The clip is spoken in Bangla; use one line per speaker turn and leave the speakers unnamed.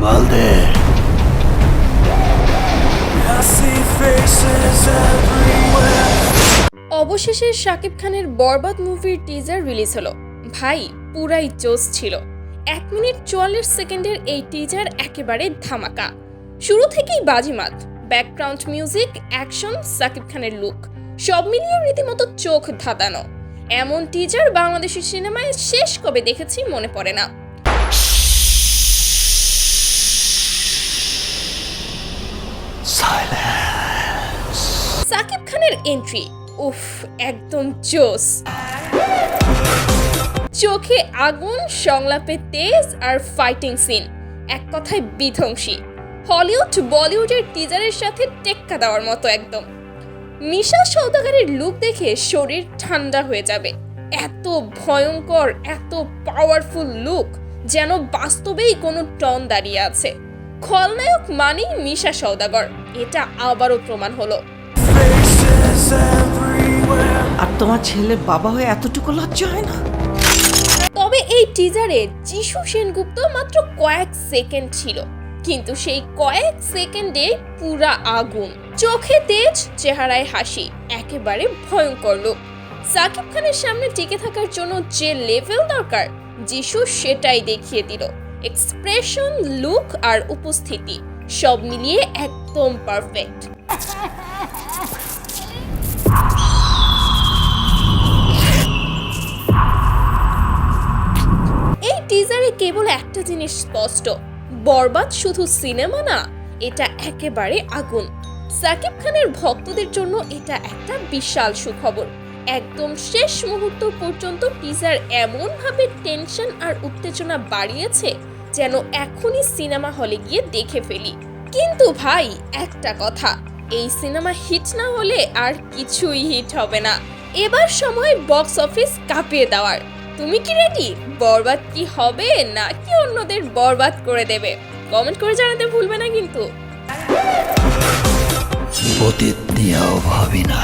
মাল দে
অবশেষে শাকিব খানের বরবাদ মুভির টিজার রিলিজ হলো। ভাই পুরাই জোস ছিল। এক মিনিট চুয়াল্লিশ সেকেন্ডের এই টিজার একেবারে ধামাকা। শুরু থেকেই বাজিমাত। ব্যাকগ্রাউন্ড মিউজিক অ্যাকশন শাকিব খানের লুক সব মিলিয়ে রীতিমতো চোখ ধাঁধানো। এমন টিজার বাংলাদেশের সিনেমায় শেষ কবে দেখেছি মনে পড়ে না। খানের এন্ট্রি উফ, একদম জোস। চোখে আগুন, সংলাপে তেজ আর ফাইটিং সিন এক কথায় বিধ্বংসী। হলিউড, বলিউডের টিজারের সাথে টেক্কা দেওয়ার মতো একদম। মিশা সৌদাগরের লুক দেখে শরীর ঠান্ডা হয়ে যাবে। এত ভয়ঙ্কর, এত পাওয়ারফুল লুক যেন বাস্তবেই কোনো টন দাঁড়িয়ে আছে। খলনায়ক মানেই মিশা সৌদাগর। এটা আবারও প্রমাণ হলো।
আর তোমার ছেলের বাবা হয়ে এতটুকু লজ্জা হয় না?
তবে এই টিজারে যিশু সেনগুপ্ত মাত্র কয়েক সেকেন্ড ছিল কিন্তু সেই কয়েক সেকেন্ডে পুরা আগুন চোখে তেজ চেহারায় হাসি একেবারে ভয়ঙ্কর লোক। সাকিব খানের সামনে টিকে থাকার জন্য যে লেভেল দরকার যিশু সেটাই দেখিয়ে দিল। এক্সপ্রেশন লুক আর উপস্থিতি সব মিলিয়ে একদম পারফেক্ট কেবল একটা জিনিস স্পষ্ট। বরবাদ শুধু সিনেমা না, এটা একেবারে আগুন। সাকিব খানের ভক্তদের জন্য এটা একটা বিশাল সুখবর। একদম শেষ মুহূর্ত পর্যন্ত টিজার এমন ভাবে টেনশন আর উত্তেজনা বাড়িয়েছে যেন এখনই সিনেমা হলে গিয়ে দেখে ফেলি। কিন্তু ভাই, একটা কথা, এই সিনেমা হিট না হলে আর কিছুই হিট হবে না। এবার সময় বক্স অফিস কাঁপিয়ে দেওয়ার। তুমি কি রেডি বরবাদ কি হবে নাকি অন্যদের বরবাদ করে দেবে? কমেন্ট করে জানাতে ভুলবে না কিন্তু।
অতীত নিয়েও ভাবি না